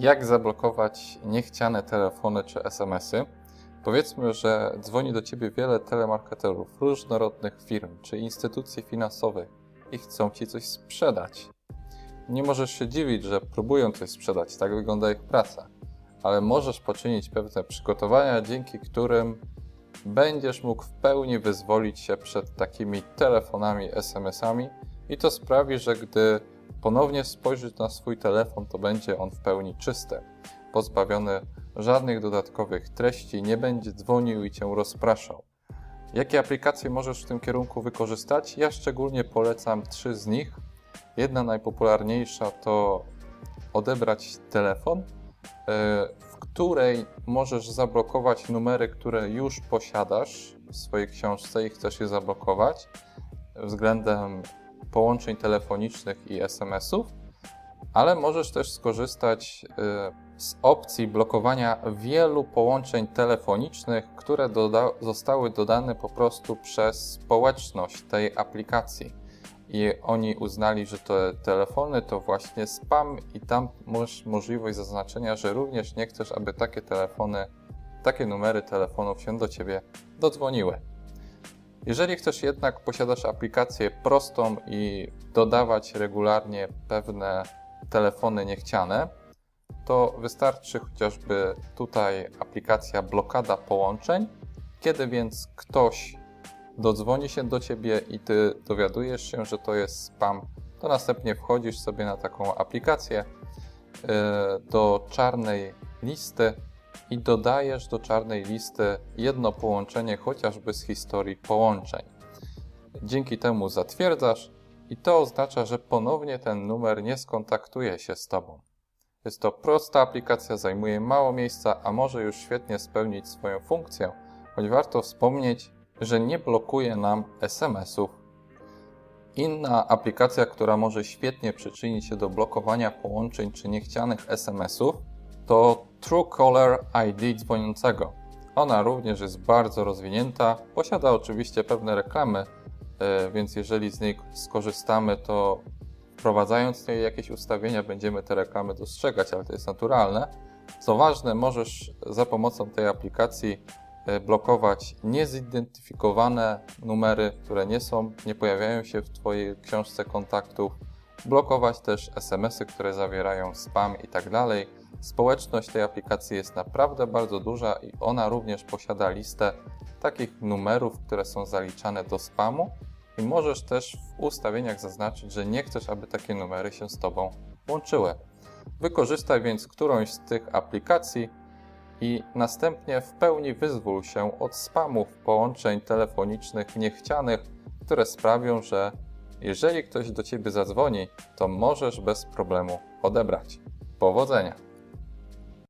Jak zablokować niechciane telefony czy SMS-y? Powiedzmy, że dzwoni do Ciebie wiele telemarketerów różnorodnych firm czy instytucji finansowych i chcą Ci coś sprzedać. Nie możesz się dziwić, że próbują coś sprzedać, tak wygląda ich praca, ale możesz poczynić pewne przygotowania, dzięki którym będziesz mógł w pełni wyzwolić się przed takimi telefonami, SMS-ami i to sprawi, że gdy ponownie spojrzysz na swój telefon, to będzie on w pełni czysty, pozbawiony żadnych dodatkowych treści, nie będzie dzwonił i cię rozpraszał. Jakie aplikacje możesz w tym kierunku wykorzystać? Ja szczególnie polecam trzy z nich. Jedna najpopularniejsza to odebrać telefon, e, w której możesz zablokować numery, które już posiadasz w swojej książce i chcesz je zablokować względem połączeń telefonicznych i SMS-ów, ale możesz też skorzystać y, z opcji blokowania wielu połączeń telefonicznych, które doda zostały dodane po prostu przez społeczność tej aplikacji. I oni uznali, że te telefony to właśnie spam, i tam masz możliwość zaznaczenia, że również nie chcesz, aby takie telefony, takie numery telefonów się do ciebie dodzwoniły. Jeżeli chcesz jednak posiadasz aplikację prostą i dodawać regularnie pewne telefony niechciane, to wystarczy chociażby tutaj aplikacja blokada połączeń. Kiedy więc ktoś dodzwoni się do ciebie i ty dowiadujesz się, że to jest spam, to następnie wchodzisz sobie na taką aplikację yy, do czarnej listy i dodajesz do czarnej listy jedno połączenie chociażby z historii połączeń. Dzięki temu zatwierdzasz i to oznacza, że ponownie ten numer nie skontaktuje się z Tobą. Jest to prosta aplikacja, zajmuje mało miejsca, a może już świetnie spełnić swoją funkcję, choć warto wspomnieć, że nie blokuje nam SMS-ów. Inna aplikacja, która może świetnie przyczynić się do blokowania połączeń czy niechcianych SMS-ów, to Truecaller ID dzwoniącego. Ona również jest bardzo rozwinięta, posiada oczywiście pewne reklamy, e, więc jeżeli z niej skorzystamy, to wprowadzając niej jakieś ustawienia będziemy te reklamy dostrzegać, ale to jest naturalne. Co ważne, możesz za pomocą tej aplikacji e, blokować niezidentyfikowane numery, które nie są, nie pojawiają się w Twojej książce kontaktów, blokować też SMS-y, które zawierają spam i tak dalej Społeczność tej aplikacji jest naprawdę bardzo duża i ona również posiada listę takich numerów, które są zaliczane do spamu i możesz też w ustawieniach zaznaczyć, że nie chcesz, aby takie numery się z Tobą łączyły. Wykorzystaj więc którąś z tych aplikacji i następnie w pełni wyzwól się od spamów połączeń telefonicznych niechcianych, które sprawią, że jeżeli ktoś do Ciebie zadzwoni, to możesz bez problemu odebrać. Powodzenia!